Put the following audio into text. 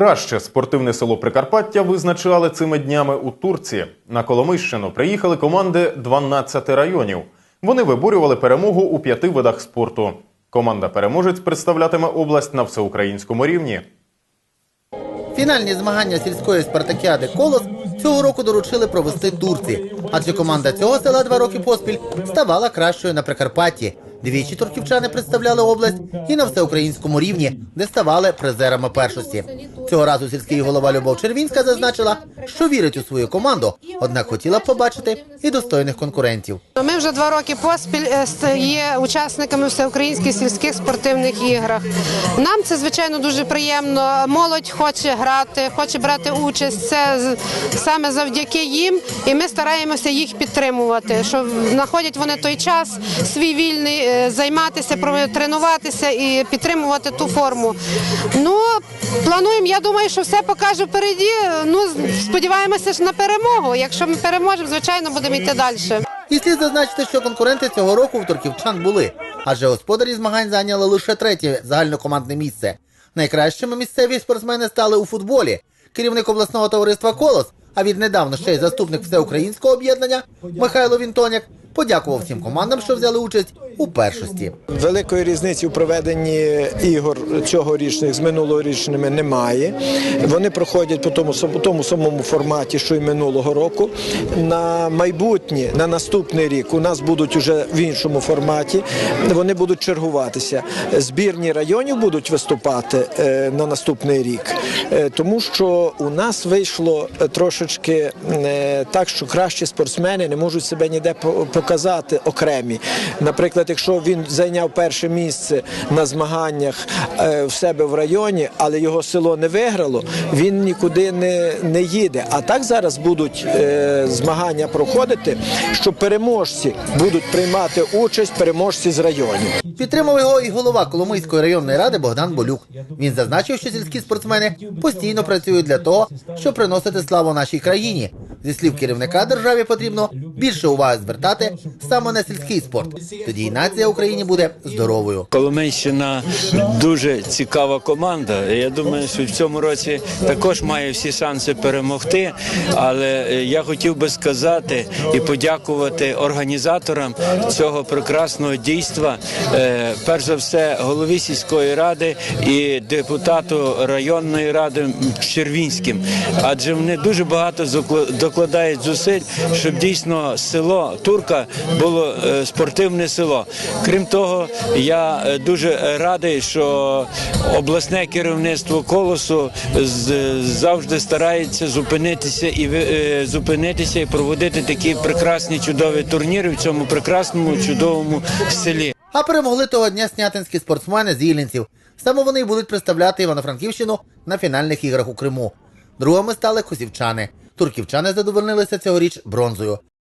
Краще спортивне село Прикарпаття визначали цими днями у Турції. На Коломийщину приїхали команди 12 районів. Вони виборювали перемогу у п'яти видах спорту. Команда переможець представлятиме область на всеукраїнському рівні. Фінальні змагання сільської спартакіади Колос цього року доручили провести турці, адже команда цього села два роки поспіль ставала кращою на Прикарпатті. Двічі турківчани представляли область і на всеукраїнському рівні, де ставали призерами першості. Цього разу сільський голова Любов Червінська зазначила, що вірить у свою команду, однак хотіла б побачити і достойних конкурентів. Ми вже два роки поспіль е, є учасниками всеукраїнських сільських спортивних іграх. Нам це звичайно дуже приємно. Молодь хоче грати, хоче брати участь. Це саме завдяки їм, і ми стараємося їх підтримувати. Що знаходять вони той час свій вільний займатися, тренуватися і підтримувати ту форму. Ну плануємо. Я думаю, що все покаже впереді. Ну сподіваємося ж на перемогу. Якщо ми переможемо, звичайно, будемо йти далі. І слід зазначити, що конкуренти цього року в турківчан були, адже господарі змагань зайняли лише третє загальнокомандне місце. Найкращими місцеві спортсмени стали у футболі. Керівник обласного товариства Колос, а віднедавна ще й заступник всеукраїнського об'єднання Михайло Вінтоняк подякував всім командам, що взяли участь у першості. Великої різниці у проведенні ігор цьогорічних з минулорічними немає. Вони проходять по тому, тому самому форматі, що й минулого року. На майбутнє, на наступний рік у нас будуть уже в іншому форматі. Вони будуть чергуватися. Збірні районів будуть виступати е, на наступний рік, Е, тому що у нас вийшло е, трошечки так, що кращі спортсмени не можуть себе ніде показати окремі. Наприклад, якщо він зайняв перше місце на змаганнях е, в себе в районі, але його село не виграло, він нікуди не, не їде. А так зараз будуть е, змагання проходити, що переможці будуть приймати участь, переможці з районів. Підтримав його і голова Коломийської районної ради Богдан Болюк. Він зазначив, що сільські спортсмени постійно працюють для того, щоб приносити славу нашій країні. Зі слів керівника державі потрібно більше уваги звертати саме на сільський спорт. Тоді і нація Україні буде здоровою. Коломийщина дуже цікава команда. Я думаю, що в цьому році також має всі шанси перемогти. Але е, я хотів би сказати і подякувати організаторам цього прекрасного дійства. Е, Перш за все, голові сільської ради і депутату районної ради Червінським. Адже вони дуже багато докладають зусиль, щоб дійсно село Турка було е, спортивне село. Крім того, я е, дуже радий, що обласне керівництво колосу завжди старається зупинитися і е, зупинитися і проводити такі прекрасні чудові турніри в цьому прекрасному чудовому селі. А перемогли того дня снятинські спортсмени з Іллінців. Саме вони будуть представляти Івано-Франківщину на фінальних іграх у Криму. Другими стали косівчани. Турківчани задовольнилися цьогоріч бронзою.